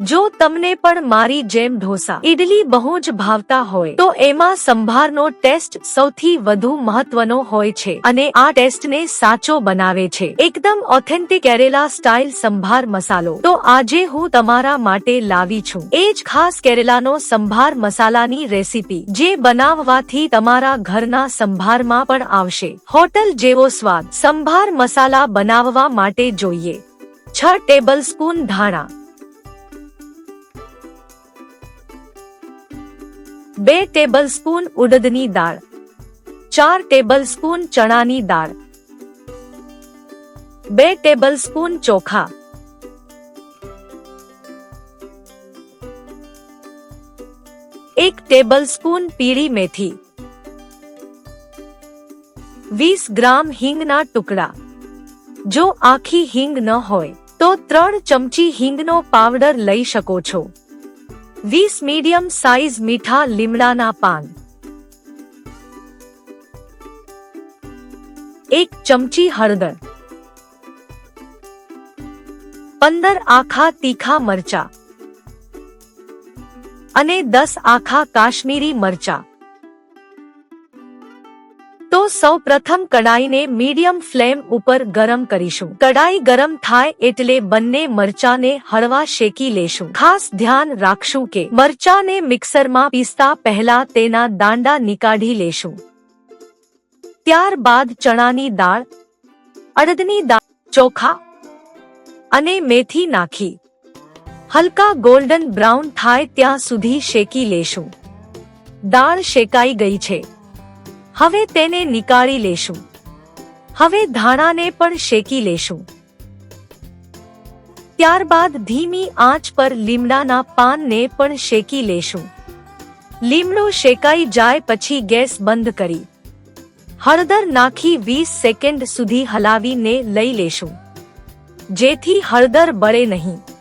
જો તમને પણ મારી જેમ ઢોસા ઇડલી બહુ જ ભાવતા હોય, તો એમાં સંભારનો ટેસ્ટ સૌથી વધુ મહત્વનો હોય છે અને આ ટેસ્ટને સાચો બનાવે છે. એકદમ ઓથેન્ટિક કેરેલા સ્ટાઇલ સંભાર મસાલો. તો આજે હું તમારા માટે લાવી છું. એ જ ખાસ કેરેલાનો સંભાર મસાલાની રેસીપી, જે બનાવવાથી તમારા ઘરના સંભારમાં પણ આવશે. હોટલ જેવો સ્વાદ, સંભાર મસાલા બનાવવા માટે જોઈએ. છ ટેબલ સ્પૂન ધાણા બે ટેબલ સ્પૂન ઉડદની દાળ. ચાર ટેબલ સ્પૂન ચણાની દાળ. બે ટેબલ સ્પૂન ચોખા. એક ટેબલ સ્પૂન પીળી મેથી. વીસ ગ્રામ હિંગના ટુકડા. જો આખી હિંગ ન હોય, તો ત્રણ ચમચી હિંગનો પાવડર લઈ શકો છો. વીસ મીડિયમ સાઇઝ મીઠા લીમડાના પાન. એક ચમચી હળદર. પંદર આખા તીખા મરચા. અને દસ આખા કાશ્મીરી મરચા. સૌ પ્રથમ કડાઈને મીડિયમ ફ્લેમ ઉપર ગરમ કરીશું. કડાઈ ગરમ થાય એટલે બંને મરચાને હળવા શેકી લેશું. ખાસ ધ્યાન રાખશું કે મરચાને મિક્સરમાં પીસતા પહેલા તેના દાંડા નીકાઢી લેશું. ત્યારબાદ ચણાની દાળ, અડદની દાળ, ચોખા અને મેથી નાખી. હલકા ગોલ્ડન બ્રાઉન થાય ત્યાં સુધી શેકી લેશું. દાળ શેકાઈ ગઈ છે. હવે તેને નીકાળી લેશું. હવે ધાણાને પણ શેકી લેશું. ત્યારબાદ ધીમી આંચ પર લીમડાના પાનને પણ શેકી લેશું. લીમડો શેકાઈ જાય પછી ગેસ બંધ કરી. હળદર નાખી વીસ સેકન્ડ સુધી હલાવીને લઈ લેશું. જેથી હળદર બળે નહીં.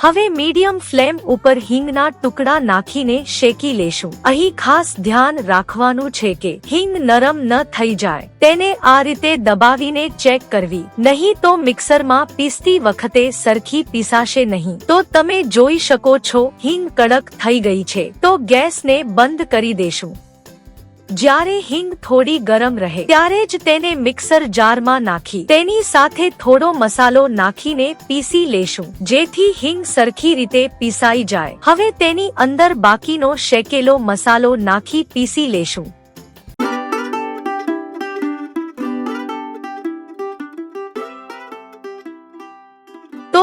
હવે મીડિયમ ફ્લેમ ઉપર હિંગના ટુકડા નાખીને શેકી લેશું. અહીં ખાસ ધ્યાન રાખવાનું છે કે હિંગ નરમ ન થઈ જાય. તેને આ રીતે દબાવીને ચેક કરવી. નહીં તો મિક્સરમાં પીસતી વખતે સરખી પીસાશે નહીં. તો તમે જોઈ શકો છો, હિંગ કડક થઈ ગઈ છે. તો ગેસને બંધ કરી દેશું. જ્યારે હિંગ થોડી ગરમ રહે, ત્યારે જ તેને મિક્સર જારમાં નાખી, તેની સાથે થોડો મસાલો નાખીને પીસી લેશું, જેથી હિંગ સરખી રીતે પીસાઈ જાય. હવે તેની અંદર બાકીનો શેકેલો મસાલો નાખી પીસી લેશું.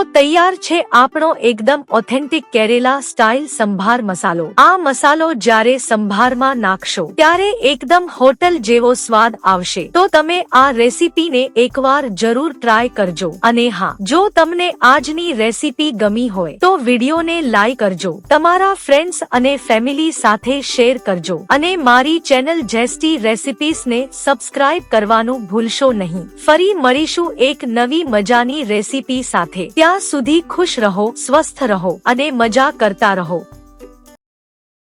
તૈયાર છે આપણો એકદમ ઓથેન્ટિક કેરેલા સ્ટાઇલ સંભાર મસાલો. આ મસાલો જ્યારે સંભારમાં નાખશો, ત્યારે એકદમ હોટલ જેવો સ્વાદ આવશે. તો તમે આ રેસીપીને એકવાર જરૂર ટ્રાય કરજો. અને હા, જો તમને આજની રેસીપી ગમી હોય, તો વિડીયોને લાઈક કરજો. તમારા ફ્રેન્ડ્સ અને ફેમિલી સાથે શેર કરજો. અને મારી ચેનલ જેસ્ટી રેસિપીસને સબસ્ક્રાઇબ કરવાનું ભૂલશો નહીં. ફરી મળીશું એક નવી મજાની રેસીપી સાથે. ત્યાં સુધી ખુશ રહો સ્વસ્થ રહો અને મજા કરતા રહો.